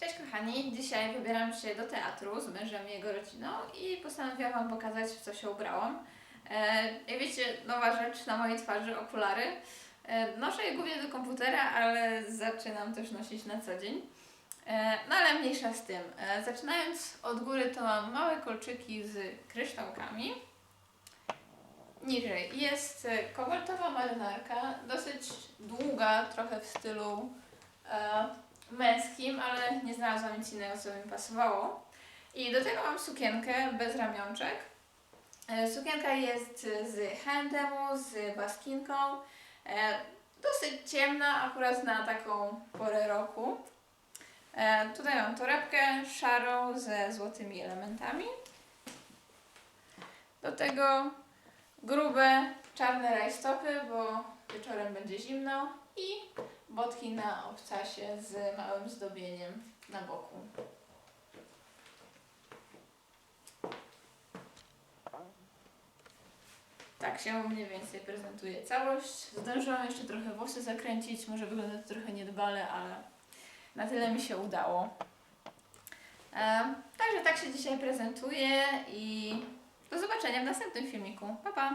Cześć kochani, dzisiaj wybieram się do teatru z mężem i jego rodziną i postanowiłam Wam pokazać w co się ubrałam. E, wiecie, nowa rzecz na mojej twarzy, okulary. E, noszę je głównie do komputera, ale zaczynam też nosić na co dzień. E, no ale mniejsza z tym. E, zaczynając od góry to mam małe kolczyki z kryształkami. Niżej jest kobaltowa marynarka, dosyć długa, trochę w stylu e, męskim, ale nie znalazłam nic innego, co by mi pasowało. I do tego mam sukienkę bez ramionczek. E, Sukienka jest z H&M-u, z baskinką. E, Dosyć ciemna, akurat na taką porę roku. E, Tutaj mam torebkę szarą ze złotymi elementami. Do tego grube czarne rajstopy, bo wieczorem będzie zimno i botki na obcasie z małym zdobieniem na boku. Tak się mniej więcej prezentuje całość. Zdążyłam jeszcze trochę włosy zakręcić, może wygląda to trochę niedbale, ale na tyle mi się udało. E, także tak się dzisiaj prezentuję i do zobaczenia w następnym filmiku. Pa, pa!